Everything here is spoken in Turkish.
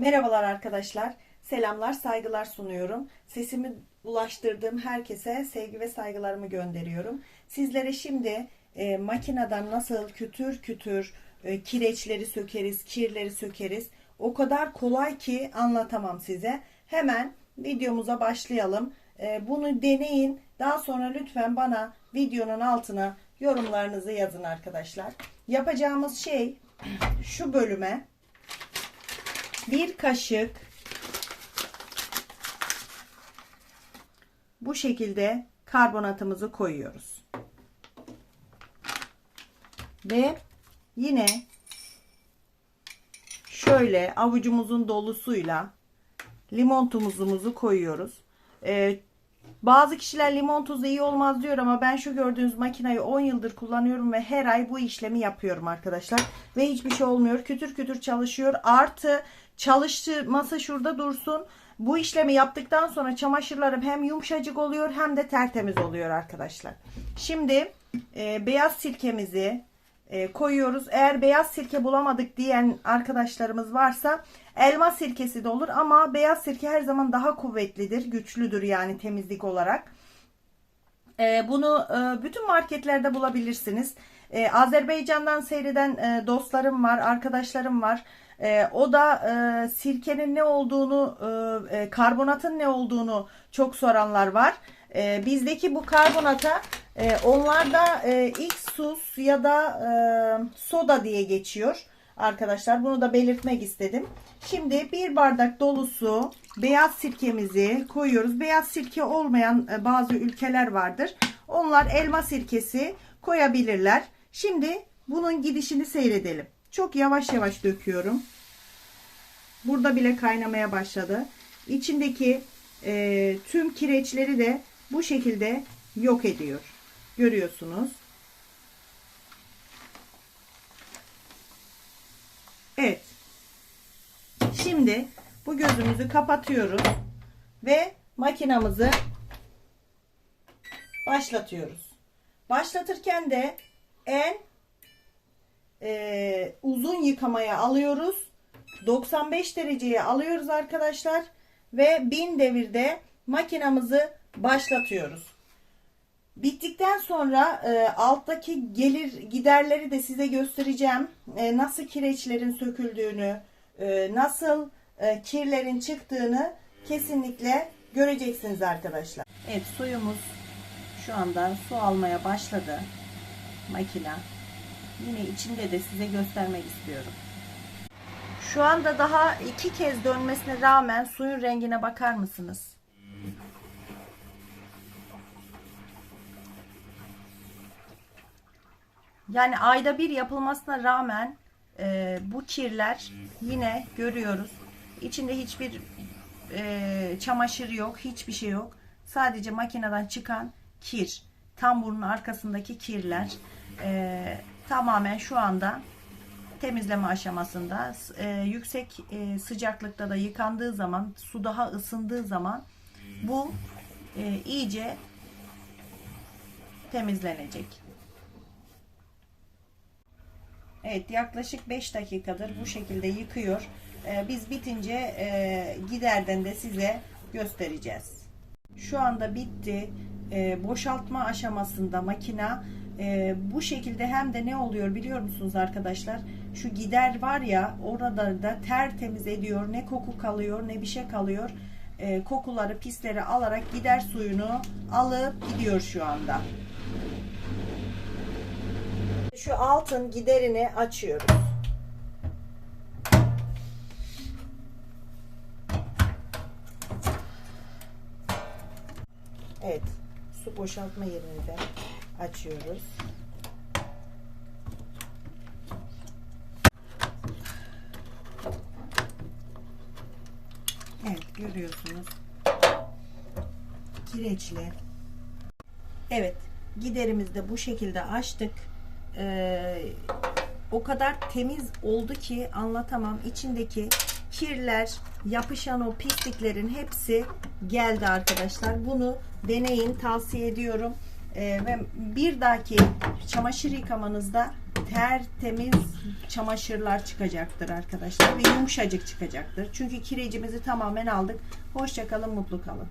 Merhabalar arkadaşlar. Selamlar, saygılar sunuyorum. Sesimi ulaştırdığım herkese sevgi ve saygılarımı gönderiyorum. Sizlere şimdi e, makineden nasıl kütür kütür e, kireçleri sökeriz, kirleri sökeriz. O kadar kolay ki anlatamam size. Hemen videomuza başlayalım. E, bunu deneyin. Daha sonra lütfen bana videonun altına yorumlarınızı yazın arkadaşlar. Yapacağımız şey şu bölüme bir kaşık bu şekilde karbonatımızı koyuyoruz. Ve yine şöyle avucumuzun dolusuyla limon tuzumuzu koyuyoruz. Ee, bazı kişiler limon tuzu iyi olmaz diyor ama ben şu gördüğünüz makinayı 10 yıldır kullanıyorum ve her ay bu işlemi yapıyorum arkadaşlar. Ve hiçbir şey olmuyor. Kütür kütür çalışıyor. Artı çalışması şurada dursun. Bu işlemi yaptıktan sonra çamaşırlarım hem yumuşacık oluyor hem de tertemiz oluyor arkadaşlar. Şimdi e, beyaz sirkemizi e, koyuyoruz. Eğer beyaz sirke bulamadık diyen arkadaşlarımız varsa elma sirkesi de olur ama beyaz sirke her zaman daha kuvvetlidir, güçlüdür yani temizlik olarak. E, bunu e, bütün marketlerde bulabilirsiniz. E, Azerbaycan'dan seyreden e, dostlarım var, arkadaşlarım var. E, o da e, sirkenin ne olduğunu, karbonatın ne olduğunu çok soranlar var. Bizdeki bu karbonata onlarda e, sus ya da soda diye geçiyor arkadaşlar. Bunu da belirtmek istedim. Şimdi bir bardak dolusu beyaz sirkemizi koyuyoruz. Beyaz sirke olmayan e, bazı ülkeler vardır. Onlar elma sirkesi koyabilirler. Şimdi bunun gidişini seyredelim. Çok yavaş yavaş döküyorum. Burada bile kaynamaya başladı. İçindeki e, tüm kireçleri de bu şekilde yok ediyor. Görüyorsunuz. Evet. Şimdi bu gözümüzü kapatıyoruz ve makinamızı başlatıyoruz. Başlatırken de en e, uzun yıkamaya alıyoruz. 95 dereceye alıyoruz arkadaşlar ve 1000 devirde makinamızı başlatıyoruz. Bittikten sonra e, alttaki gelir giderleri de size göstereceğim. E, nasıl kireçlerin söküldüğünü, e, nasıl e, kirlerin çıktığını kesinlikle göreceksiniz arkadaşlar. Evet suyumuz şu anda su almaya başladı. Makina. Yine içinde de size göstermek istiyorum. Şu anda daha iki kez dönmesine rağmen suyun rengine bakar mısınız? Yani ayda bir yapılmasına rağmen e, bu kirler yine görüyoruz. İçinde hiçbir e, çamaşır yok, hiçbir şey yok. Sadece makineden çıkan kir. Tamburun arkasındaki kirler e, tamamen şu anda temizleme aşamasında. E, yüksek e, sıcaklıkta da yıkandığı zaman, su daha ısındığı zaman bu e, iyice temizlenecek. Evet yaklaşık 5 dakikadır bu şekilde yıkıyor. Ee, biz bitince e, giderden de size göstereceğiz. Şu anda bitti. Ee, boşaltma aşamasında makina e, bu şekilde hem de ne oluyor biliyor musunuz arkadaşlar? Şu gider var ya orada da tertemiz ediyor. Ne koku kalıyor ne bir şey kalıyor. Ee, kokuları pisleri alarak gider suyunu alıp gidiyor şu anda şu altın giderini açıyoruz. Evet. Su boşaltma yerini de açıyoruz. Evet görüyorsunuz. Kireçli. Evet. Giderimizi de bu şekilde açtık e, o kadar temiz oldu ki anlatamam. İçindeki kirler, yapışan o pisliklerin hepsi geldi arkadaşlar. Bunu deneyin, tavsiye ediyorum. E, ve bir dahaki çamaşır yıkamanızda tertemiz çamaşırlar çıkacaktır arkadaşlar ve yumuşacık çıkacaktır. Çünkü kirecimizi tamamen aldık. Hoşça kalın, mutlu kalın.